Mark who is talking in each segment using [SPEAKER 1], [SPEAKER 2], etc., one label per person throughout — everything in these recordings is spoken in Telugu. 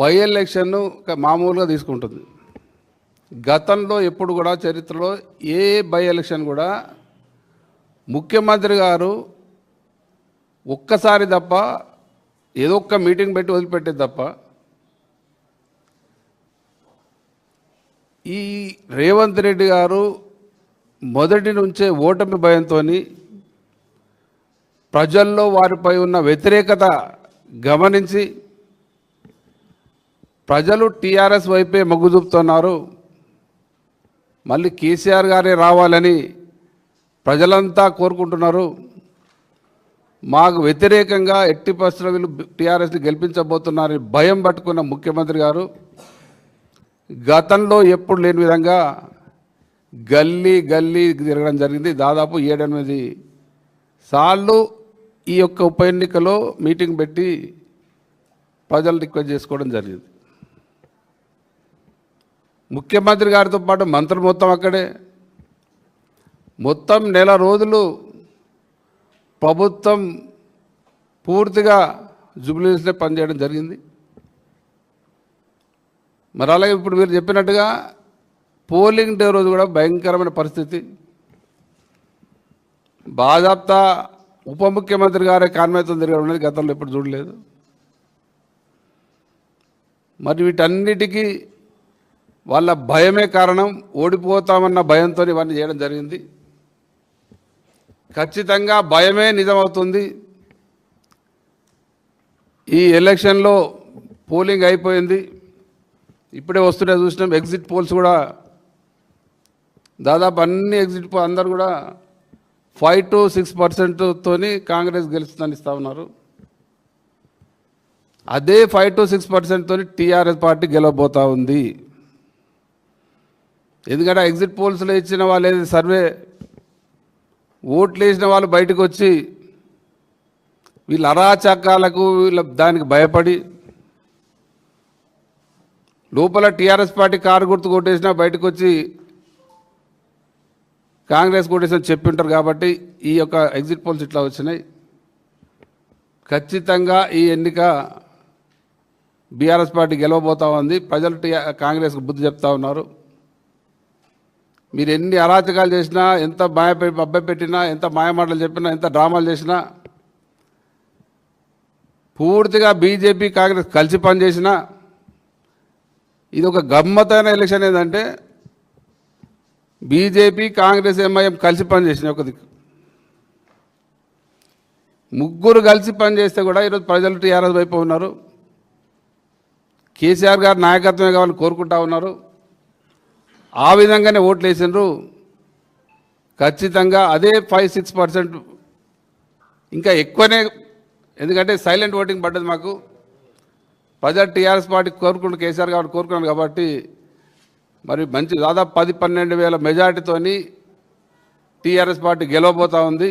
[SPEAKER 1] బై ఎలక్షన్ను మామూలుగా తీసుకుంటుంది. గతంలో ఎప్పుడు కూడా చరిత్రలో ఏ బై ఎలక్షన్ కూడా ముఖ్యమంత్రి గారు ఒక్కసారి తప్ప ఏదో ఒక్క మీటింగ్ పెట్టి వదిలిపెట్టేది తప్ప ఈ రేవంత్ రెడ్డి గారు మొదటి నుంచే ఓటమి భయంతో ప్రజల్లో వారిపై ఉన్న వ్యతిరేకత గమనించి ప్రజలు టీఆర్ఎస్ వైపే మొగ్గు చూపుతున్నారు. మళ్ళీ కేసీఆర్ గారే రావాలని ప్రజలంతా కోరుకుంటున్నారు. మాకు వ్యతిరేకంగా ఎట్టి పరిస్థితుల్లో వీళ్ళు టీఆర్ఎస్ని గెలిపించబోతున్నారని భయం పట్టుకున్న ముఖ్యమంత్రి గారు గతంలో ఎప్పుడు లేని విధంగా గల్లీ గల్లీ తిరగడం జరిగింది. దాదాపు ఏడెనిమిది సార్లు ఈ యొక్క ఉప ఎన్నికలో మీటింగ్ పెట్టి ప్రజలు రిక్వెస్ట్ చేసుకోవడం జరిగింది. ముఖ్యమంత్రి గారితో పాటు మంత్రులు మొత్తం అక్కడే. మొత్తం నెల రోజులు ప్రభుత్వం పూర్తిగా జుబ్లీస్నే పనిచేయడం జరిగింది. మరి అలాగే ఇప్పుడు మీరు చెప్పినట్టుగా పోలింగ్ డే రోజు కూడా భయంకరమైన పరిస్థితి. బాజాప్తా ఉప ముఖ్యమంత్రి గారే కాన్మేతం తిరగడం అనేది గతంలో ఎప్పుడు చూడలేదు. మరి వీటన్నిటికీ వాళ్ళ భయమే కారణం ఓడిపోతామన్న భయంతో ఇవన్నీ చేయడం జరిగింది. ఖచ్చితంగా భయమే నిజమవుతుంది. ఈ ఎలక్షన్లో పోలింగ్ అయిపోయింది. ఇప్పుడే వస్తుండే చూసినాం ఎగ్జిట్ పోల్స్ కూడా దాదాపు అన్ని ఎగ్జిట్ పోల్ అందరు కూడా ఫైవ్ టు సిక్స్ పర్సెంట్తోని కాంగ్రెస్ గెలుస్తుందని ఇస్తా ఉన్నారు. అదే ఫైవ్ టు సిక్స్ పర్సెంట్తో టీఆర్ఎస్ పార్టీ గెలవబోతా ఉంది. ఎందుకంటే ఎగ్జిట్ పోల్స్లో ఇచ్చిన వాళ్ళు ఏది సర్వే ఓట్లు వేసిన వాళ్ళు బయటకు వచ్చి వీళ్ళ అరాచకాలకు వీళ్ళ దానికి భయపడి లోపల టీఆర్ఎస్ పార్టీ కారు గుర్తు కొట్టేసినా బయటకు వచ్చి కాంగ్రెస్ కొట్టేసిన చెప్పింటారు కాబట్టి ఈ యొక్క ఎగ్జిట్ పోల్స్ ఇట్లా వచ్చినాయి. ఖచ్చితంగా ఈ ఎన్నిక బీఆర్ఎస్ పార్టీ గెలవబోతా ఉంది. ప్రజలు టీఆర్ కాంగ్రెస్కి బుద్ధి చెప్తా ఉన్నారు. మీరు ఎన్ని అరాచకాలు చేసినా ఎంత మాయ అబ్బాయి పెట్టినా ఎంత మాయమాటలు చెప్పినా ఎంత డ్రామాలు చేసినా పూర్తిగా బీజేపీ కాంగ్రెస్ కలిసి పనిచేసినా ఇది ఒక గమ్మతైన ఎలక్షన్ ఏంటంటే బీజేపీ కాంగ్రెస్ ఎంఐఎం కలిసి పనిచేసిన ఒక దిక్కు. ముగ్గురు కలిసి పనిచేస్తే కూడా ఈరోజు ప్రజలు టీఆర్ఎస్ వైపు ఉన్నారు. కేసీఆర్ గారు నాయకత్వమే కావాలని కోరుకుంటా ఉన్నారు. ఆ విధంగానే ఓట్లు వేసిండ్రు ఖచ్చితంగా అదే ఫైవ్ సిక్స్ పర్సెంట్ ఇంకా ఎక్కువనే ఎందుకంటే సైలెంట్ ఓటింగ్ పడ్డది మాకు. ప్రజలు టీఆర్ఎస్ పార్టీ కోరుకుంటూ కేసీఆర్ గారు కోరుకున్నాను కాబట్టి మరి మంచి దాదాపు పది పన్నెండు వేల మెజార్టీతోని టీఆర్ఎస్ పార్టీ గెలవబోతా ఉంది.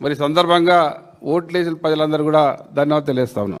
[SPEAKER 1] మరి సందర్భంగా ఓట్లు వేసిన ప్రజలందరూ కూడా ధన్యవాదాలు తెలియజేస్తా
[SPEAKER 2] ఉన్నాం.